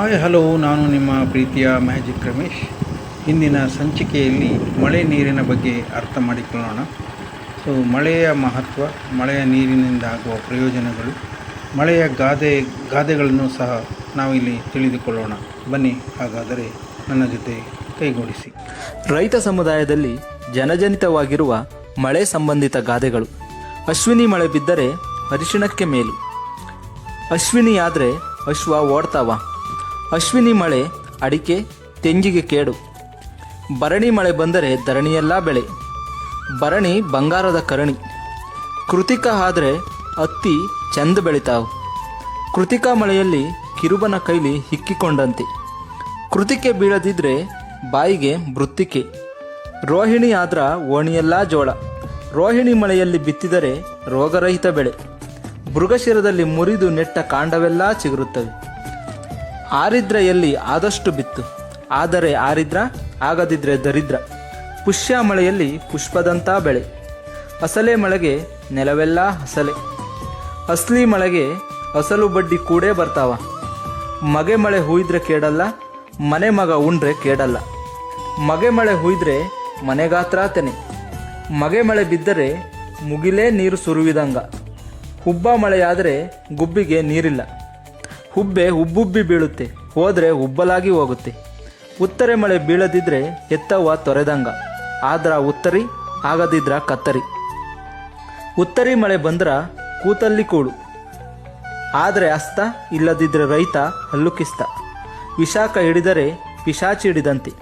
Hi, hello, ನಾನು ನಿಮ್ಮ ಪ್ರೀತಿಯ ಮ್ಯಾಜಿಕ್ ರಮೇಶ್. ಇಂದಿನ ಸಂಚಿಕೆಯಲ್ಲಿ ಮಳೆ ನೀರಿನ ಬಗ್ಗೆ ಅರ್ಥ ಮಾಡಿಕೊಳ್ಳೋಣ. ಸೊ ಮಳೆಯ ಮಹತ್ವ, ಮಳೆಯ ನೀರಿನಿಂದ ಆಗುವ ಪ್ರಯೋಜನಗಳು, ಮಳೆಯ ಗಾದೆ, ಗಾದೆಗಳನ್ನು ಸಹ ನಾವಿಲ್ಲಿ ತಿಳಿದುಕೊಳ್ಳೋಣ. ಬನ್ನಿ, ಹಾಗಾದರೆ ನನ್ನ ಜೊತೆ ಕೈಗೂಡಿಸಿ. ರೈತ ಸಮುದಾಯದಲ್ಲಿ ಜನಜನಿತವಾಗಿರುವ ಮಳೆ ಸಂಬಂಧಿತ ಗಾದೆಗಳು. ಅಶ್ವಿನಿ ಮಳೆ ಬಿದ್ದರೆ ಅರಿಶಿಣಕ್ಕೆ ಮೇಲು. ಅಶ್ವಿನಿಯಾದರೆ ಅಶ್ವ ಓಡ್ತಾವ. ಅಶ್ವಿನಿ ಮಳೆ, ಅಡಿಕೆ, ತೆಂಗಿಗೆ ಕೇಡು. ಭರಣಿ ಮಳೆ ಬಂದರೆ ಧರಣಿಯೆಲ್ಲ ಬೆಳೆ. ಭರಣಿ ಬಂಗಾರದ ಕರಣಿ. ಕೃತಿಕ ಆದರೆ ಹತ್ತಿ ಚಂದ ಬೆಳಿತಾವು. ಕೃತಿಕಾ ಮಳೆಯಲ್ಲಿ ಕಿರುಬನ ಕೈಲಿ ಹಿಕ್ಕಿಕೊಂಡಂತೆ. ಕೃತಿಕೆ ಬೀಳದಿದ್ರೆ ಬಾಯಿಗೆ ಮೃತ್ತಿಕೆ. ರೋಹಿಣಿ ಆದ್ರ ಓಣಿಯೆಲ್ಲ ಜೋಳ. ರೋಹಿಣಿ ಮಳೆಯಲ್ಲಿ ಬಿತ್ತಿದರೆ ರೋಗರಹಿತ ಬೆಳೆ. ಮೃಗಶಿರದಲ್ಲಿ ಮುರಿದು ನೆಟ್ಟ ಕಾಂಡವೆಲ್ಲ ಚಿಗುರುತ್ತವೆ. ಆರಿದ್ರೆಯಲ್ಲಿ ಆದಷ್ಟು ಬಿತ್ತು. ಆದರೆ ಆರಿದ್ರ, ಆಗದಿದ್ರೆ ದರಿದ್ರ. ಪುಷ್ಯ ಮಳೆಯಲ್ಲಿ ಪುಷ್ಪದಂಥ ಬೆಳೆ. ಅಸಲೆ ಮಳೆಗೆ ನೆಲವೆಲ್ಲ ಹಸಲೆ ಅಸ್ಲಿ ಮಳೆಗೆ ಅಸಲು ಬಡ್ಡಿ ಕೂಡೇ ಬರ್ತಾವ. ಮಗೆ ಮಳೆ ಹುಯ್ದ್ರೆ ಕೇಡಲ್ಲ, ಮನೆ ಮಗ ಉಂಡ್ರೆ ಕೇಡಲ್ಲ. ಮಗೆ ಮಳೆ ಹುಯ್ದ್ರೆ ಮನೆಗಾತ್ರ ತೆನೆ ಮಗೆ ಮಳೆ ಬಿದ್ದರೆ ಮುಗಿಲೇ ನೀರು ಸುರುವಿದಂಗ. ಹುಬ್ಬ ಮಳೆಯಾದರೆ ಗುಬ್ಬಿಗೆ ನೀರಿಲ್ಲ. ಹುಬ್ಬೆ ಹುಬ್ಬುಬ್ಬಿ ಬೀಳುತ್ತೆ, ಹೋದರೆ ಹುಬ್ಬಲಾಗಿ ಹೋಗುತ್ತೆ. ಉತ್ತರೆ ಮಳೆ ಬೀಳದಿದ್ರೆ ಎತ್ತವ್ವ ತೊರೆದಂಗ, ಆದ್ರ ಉತ್ತರಿ ಆಗದಿದ್ರ ಕತ್ತರಿ. ಉತ್ತರಿ ಮಳೆ ಬಂದ್ರ ಕೂತಲ್ಲಿ ಕೂಡು ಆದರೆ ಅಸ್ತ ಇಲ್ಲದಿದ್ರೆ ರೈತ ಹಲ್ಲುಕಿಸ್ತ. ವಿಶಾಖ ಹಿಡಿದರೆ ಪಿಶಾಚಿ ಹಿಡಿದಂತೆ.